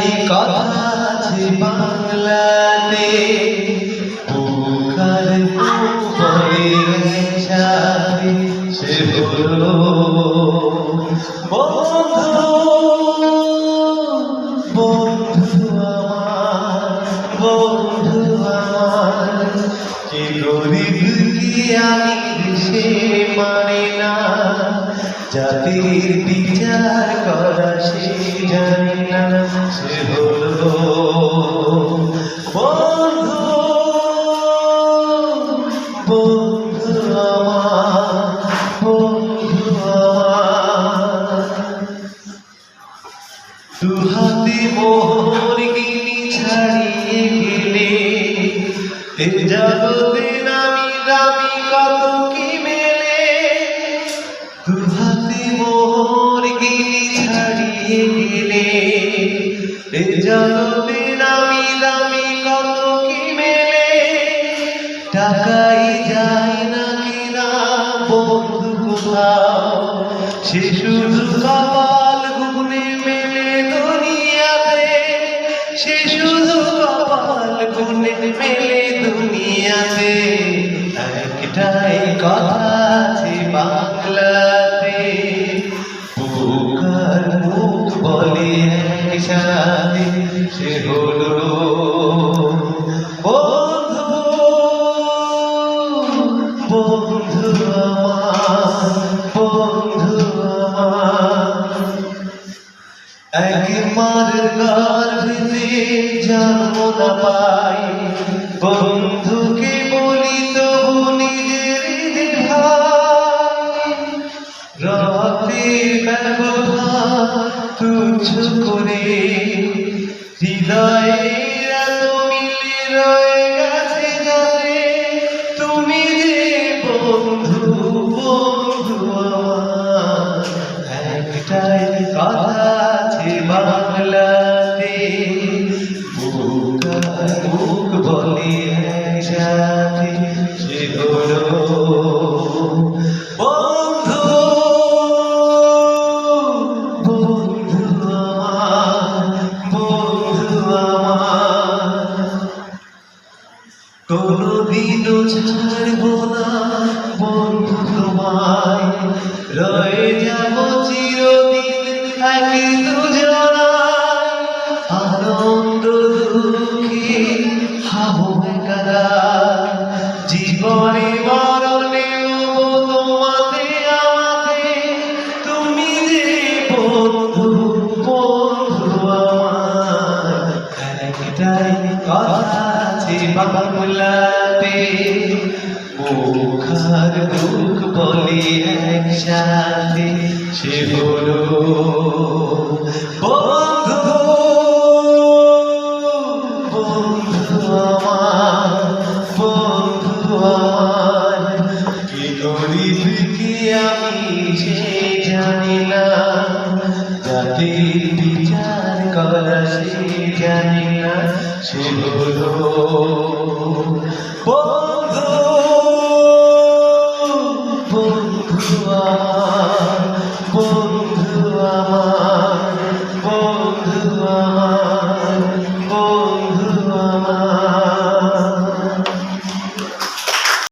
এই কথা আছে বাংলাতে। বলে সাথে সে হলো বন্ধু বন্ধু আমি সে মানে না? জাতির বিচার করা সে জানে না, সে হলো বন্ধু বন্ধু আমার, বন্ধু দুহাতে মোহর গিনি ছাড়িয়ে গেলে এ জগতে গেলে জগতে নামি দামি কত কি মেলে। টাকাই যায় না কিনা, বন্ধু কোথাও? সে শুধু কপাল গুনে মেলে দুনিয়াতে। সে শুধু কপাল গুনে মেলে দুনিয়াতে। একটাই কথা সে হলো বন্ধু। বন্ধু বন্ধু আমার। এক মার গর্ভে জন্ম না পাই। বন্ধুকে বলি তবু নিজের রক্তের ব্যবহার তুচ্ছ করে হৃদয়ে এত মিলে রয়ে গেছে যাতে তুমি যে বন্ধু বন্ধু একটাই কথা আছে বাংলাতে, বুকার ছাড়বো না, বন্ধু তোমায়। রয়ে যাব চিরদিন এক দুজনায় আনন্দ দুঃখে হাবো একাদা জীবনে মরণে তোমাতে, আমাতে। তুমি যে বন্ধু কথা। আছে বাংলাতে মুখার দুঃখ বলে একসাথে সে হলো বন্ধু। জাতির বিচার করা সে ছিল বন্ধু বন্ধু বন্ধু আমার বন্ধু আমার।